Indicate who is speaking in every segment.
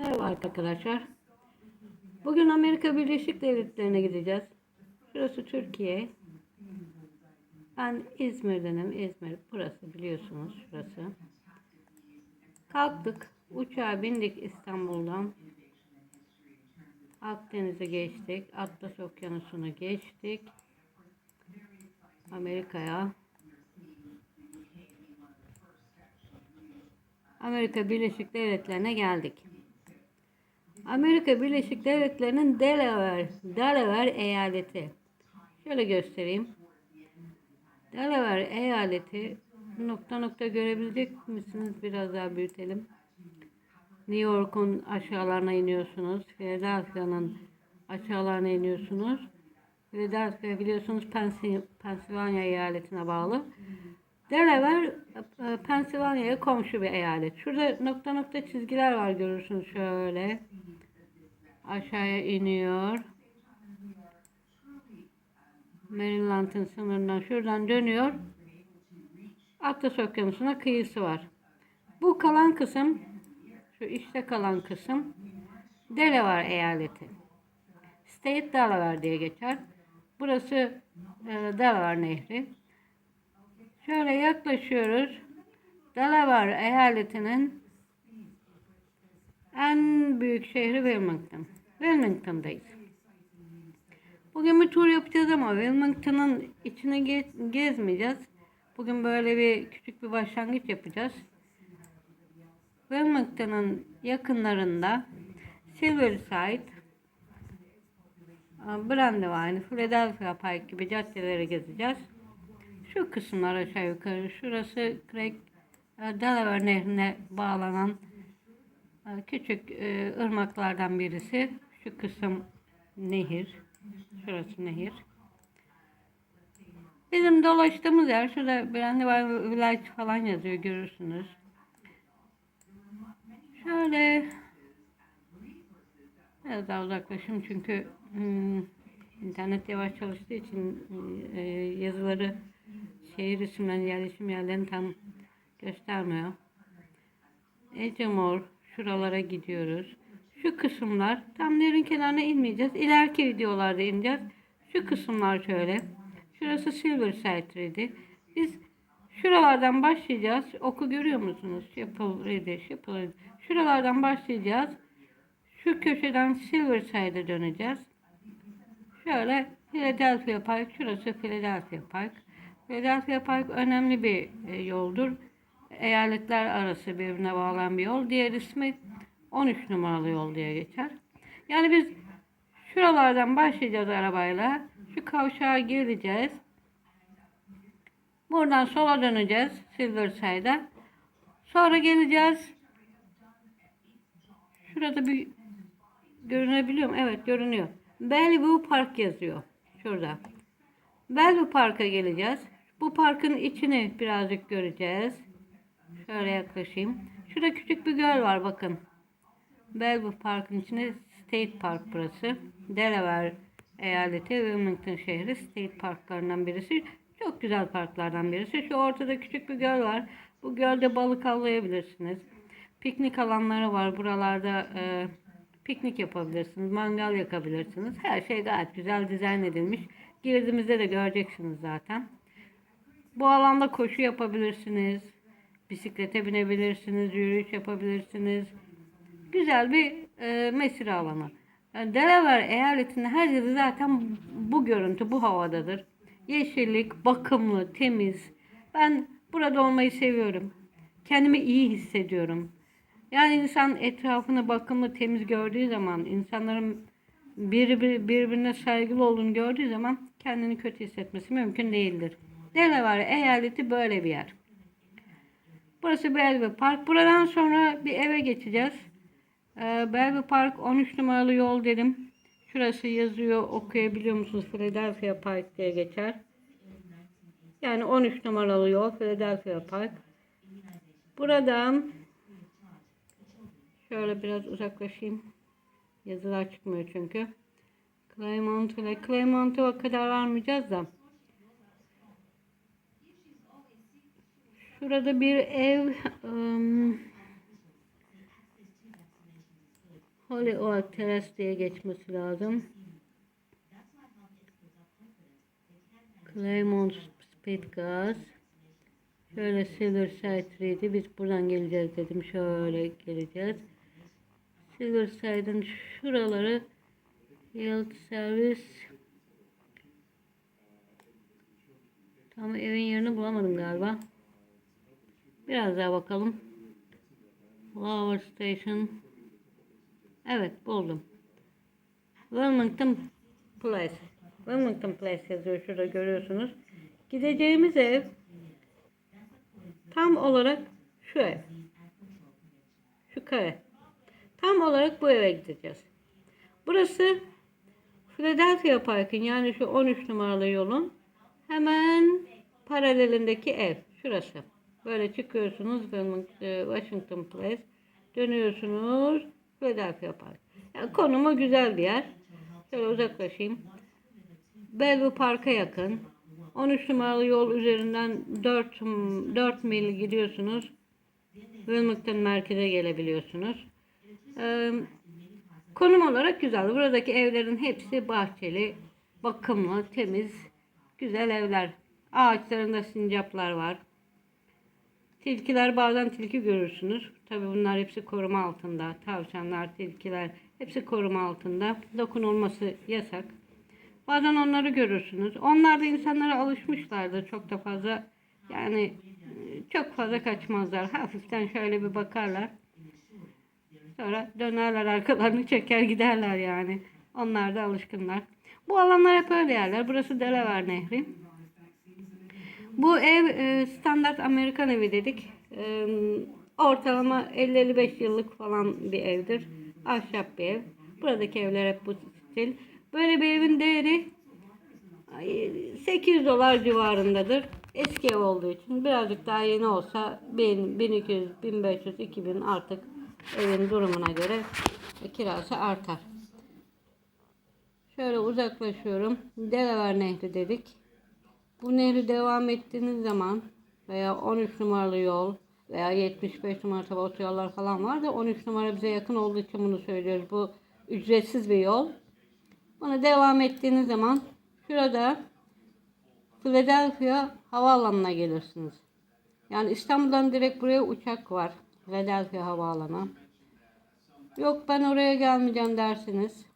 Speaker 1: Merhaba arkadaşlar. Bugün Amerika Birleşik Devletleri'ne gideceğiz. Şurası Türkiye. Ben İzmir'denim. İzmir burası biliyorsunuz şurası. Kalktık. Uçağa bindik İstanbul'dan. Akdeniz'e geçtik. Atlas Okyanusu'nu geçtik. Amerika'ya. Amerika Birleşik Devletleri'ne geldik. Amerika Birleşik Devletleri'nin Delaware, Delaware eyaleti. Şöyle göstereyim. Delaware eyaleti nokta nokta görebilecek misiniz? Biraz daha büyütelim. New York'un aşağılarına iniyorsunuz. Philadelphia'nın aşağılarına iniyorsunuz. Philadelphia biliyorsunuz Pensil- Pennsylvania eyaletine bağlı. Delaware e, Pennsylvania'ya komşu bir eyalet. Şurada nokta nokta çizgiler var görürsünüz şöyle. Aşağıya iniyor. Maryland'ın sınırından şuradan dönüyor. Atlas Okyanusu'na kıyısı var. Bu kalan kısım, şu işte kalan kısım Delaware eyaleti. State Delaware diye geçer. Burası e, Delaware Nehri. Şöyle yaklaşıyoruz. Delaware eyaletinin en büyük şehri Wilmington. Wilmington'dayız. Bugün bir tur yapacağız ama Wilmington'ın içine ge- gezmeyeceğiz. Bugün böyle bir küçük bir başlangıç yapacağız. Wilmington'ın yakınlarında Silverside, Brandywine, Philadelphia Pike gibi caddeleri gezeceğiz. Şu kısımlar aşağı yukarı. Şurası Craig e, Delaware Nehri'ne bağlanan e, küçük e, ırmaklardan birisi. Şu kısım nehir. Şurası nehir. Bizim dolaştığımız yer şurada Brandywine Village falan yazıyor görürsünüz. Şöyle biraz daha uzaklaşayım çünkü hmm, internet yavaş çalıştığı için e, yazıları şehir isimlerini, yerleşim yerlerini tam göstermiyor. Ecemor, şuralara gidiyoruz. Şu kısımlar, tam nerin kenarına inmeyeceğiz. İleriki videolarda ineceğiz. Şu kısımlar şöyle. Şurası Silverside'di. Biz şuralardan başlayacağız. Oku görüyor musunuz? Şapıl, Redi. Şuralardan başlayacağız. Şu köşeden Silverside'e döneceğiz. Şöyle Philadelphia Park, şurası Philadelphia Park. Philadelphia Park önemli bir e, yoldur. Eyaletler arası birbirine bağlanan bir yol. Diğer ismi 13 numaralı yol diye geçer. Yani biz şuralardan başlayacağız arabayla. Şu kavşağa geleceğiz. Buradan sola döneceğiz Silverside'a. Sonra geleceğiz. Şurada bir görünebiliyor mu? Evet görünüyor. Bellevue Park yazıyor. Şurada. Bellevue Park'a geleceğiz. Bu parkın içini birazcık göreceğiz. Şöyle yaklaşayım. Şurada küçük bir göl var bakın. Bellevue Park'ın içinde State Park burası. Delaware eyaleti Wilmington şehri State Parklarından birisi. Çok güzel parklardan birisi. Şu ortada küçük bir göl var. Bu gölde balık avlayabilirsiniz. Piknik alanları var. Buralarda e, piknik yapabilirsiniz. Mangal yakabilirsiniz. Her şey gayet güzel dizayn edilmiş. Girdiğimizde de göreceksiniz zaten. Bu alanda koşu yapabilirsiniz. Bisiklete binebilirsiniz. Yürüyüş yapabilirsiniz. Güzel bir e, mesire alanı. Delaware eyaletinde her yeri zaten bu görüntü, bu havadadır. Yeşillik, bakımlı, temiz. Ben burada olmayı seviyorum. Kendimi iyi hissediyorum. Yani insan etrafını bakımlı, temiz gördüğü zaman, insanların birbir, birbirine saygılı olduğunu gördüğü zaman kendini kötü hissetmesi mümkün değildir. Delaware eyaleti böyle bir yer. Burası Bellevue Park. Buradan sonra bir eve geçeceğiz. Ee, Park 13 numaralı yol dedim. Şurası yazıyor. Okuyabiliyor musunuz? Philadelphia Park diye geçer. Yani 13 numaralı yol Philadelphia Park. Buradan şöyle biraz uzaklaşayım. Yazılar çıkmıyor çünkü. Claymont ile Claymont'a o kadar varmayacağız da. Şurada bir ev ım, Holyoke Terrace diye geçmesi lazım. Claymont Speedgas. Şöyle Silverside 3'di. Biz buradan geleceğiz dedim. Şöyle geleceğiz. Silverside'ın şuraları Yield Service Tam evin yerini bulamadım galiba. Biraz daha bakalım. Lower Station. Evet buldum. Wilmington Place. Wilmington Place yazıyor şurada görüyorsunuz. Gideceğimiz ev tam olarak şu ev. Şu kare. Tam olarak bu eve gideceğiz. Burası Philadelphia Park'ın yani şu 13 numaralı yolun hemen paralelindeki ev. Şurası. Böyle çıkıyorsunuz e, Washington Place. Dönüyorsunuz Philadelphia Park. Yani konumu güzel bir yer. Şöyle uzaklaşayım. Bellevue Park'a yakın. 13 numaralı yol üzerinden 4, 4 mil gidiyorsunuz. Wilmington merkeze gelebiliyorsunuz. Ee, konum olarak güzel. Buradaki evlerin hepsi bahçeli, bakımlı, temiz, güzel evler. Ağaçlarında sincaplar var. Tilkiler bazen tilki görürsünüz. Tabi bunlar hepsi koruma altında. Tavşanlar, tilkiler hepsi koruma altında. Dokunulması yasak. Bazen onları görürsünüz. Onlar da insanlara alışmışlardır çok da fazla. Yani çok fazla kaçmazlar. Hafiften şöyle bir bakarlar. Sonra dönerler arkalarını çeker giderler yani. Onlar da alışkınlar. Bu alanlar hep öyle yerler. Burası Delaware Nehri. Bu ev e, standart Amerikan evi dedik. E, ortalama 50-55 yıllık falan bir evdir. Ahşap bir ev. Buradaki evler hep bu stil. Böyle bir evin değeri 800 dolar civarındadır. Eski ev olduğu için birazcık daha yeni olsa 1000, 1200, 1500, 2000 artık evin durumuna göre kirası artar. Şöyle uzaklaşıyorum. Delaware Nehri dedik. Bu nehri devam ettiğiniz zaman veya 13 numaralı yol veya 75 numaralı otoyollar falan var da 13 numara bize yakın olduğu için bunu söylüyoruz. Bu ücretsiz bir yol. Bunu devam ettiğiniz zaman şurada Philadelphia havaalanına gelirsiniz. Yani İstanbul'dan direkt buraya uçak var. Philadelphia havaalanı. Yok ben oraya gelmeyeceğim dersiniz.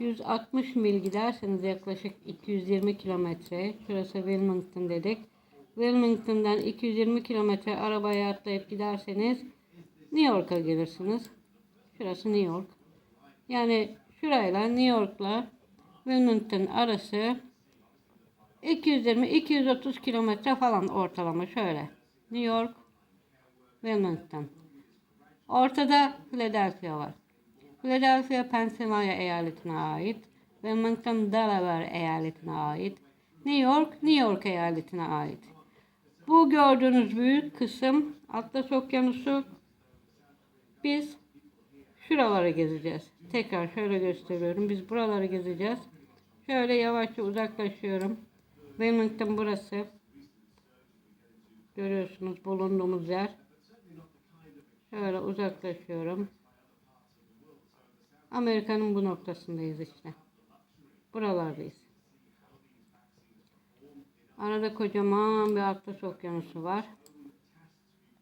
Speaker 1: 160 mil giderseniz yaklaşık 220 kilometre. Şurası Wilmington dedik. Wilmington'dan 220 kilometre arabaya atlayıp giderseniz New York'a gelirsiniz. Şurası New York. Yani şurayla New York'la Wilmington arası 220-230 kilometre falan ortalama şöyle. New York, Wilmington. Ortada Philadelphia var. Philadelphia, Pennsylvania eyaletine ait. Wilmington, Delaware eyaletine ait. New York, New York eyaletine ait. Bu gördüğünüz büyük kısım Atlas Okyanusu. Biz şuraları gezeceğiz. Tekrar şöyle gösteriyorum. Biz buraları gezeceğiz. Şöyle yavaşça uzaklaşıyorum. Wilmington burası. Görüyorsunuz bulunduğumuz yer. Şöyle uzaklaşıyorum. Amerika'nın bu noktasındayız işte. Buralardayız. Arada kocaman bir Atlas Okyanusu var.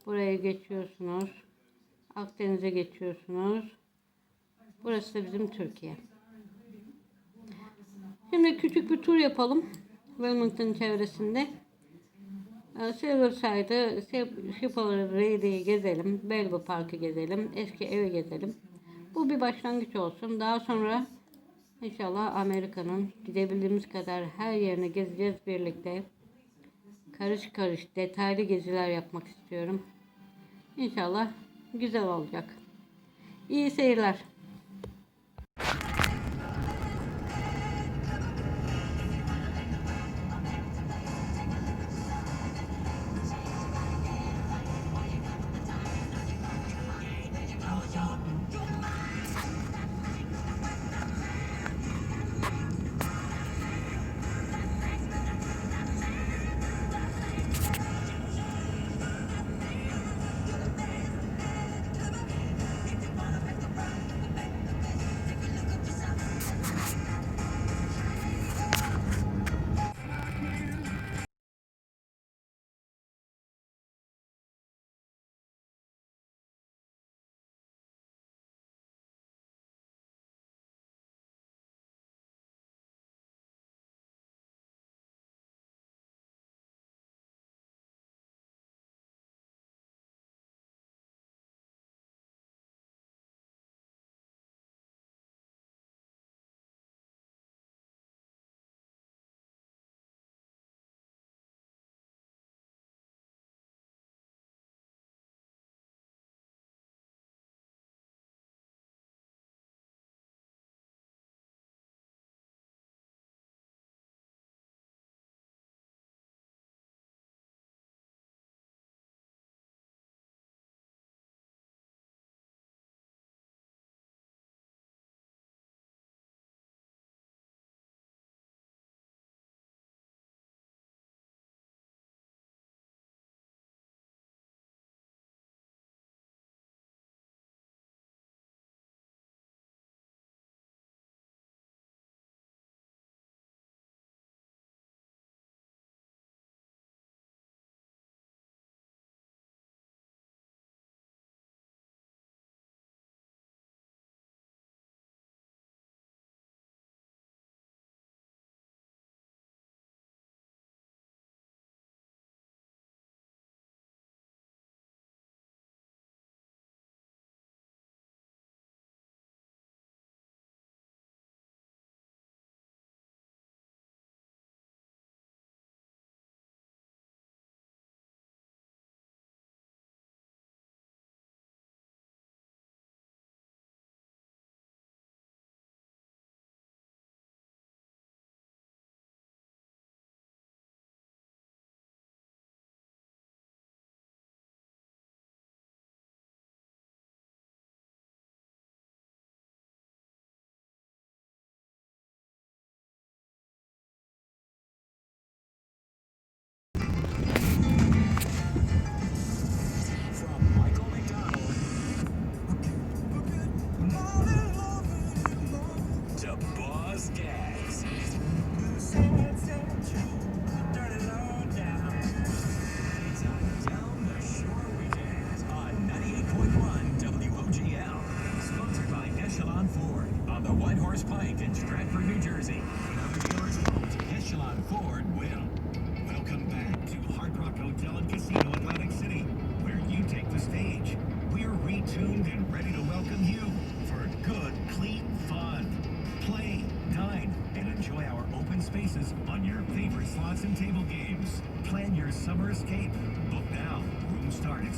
Speaker 1: Buraya geçiyorsunuz. Akdeniz'e geçiyorsunuz. Burası da bizim Türkiye. Şimdi küçük bir tur yapalım. Wilmington çevresinde. Ee, Silverside'ı, Shipper Reed'i gezelim. Bellevue Park'ı gezelim. Eski evi gezelim. Bu bir başlangıç olsun. Daha sonra inşallah Amerika'nın gidebildiğimiz kadar her yerini gezeceğiz birlikte. Karış karış detaylı geziler yapmak istiyorum. İnşallah güzel olacak. İyi seyirler.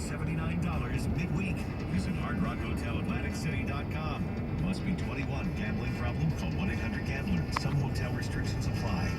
Speaker 2: $79 midweek. Visit hardrockhotelatlanticcity.com. Must be 21. Gambling problem? Call 1-800-GAMBLER. Some hotel restrictions apply.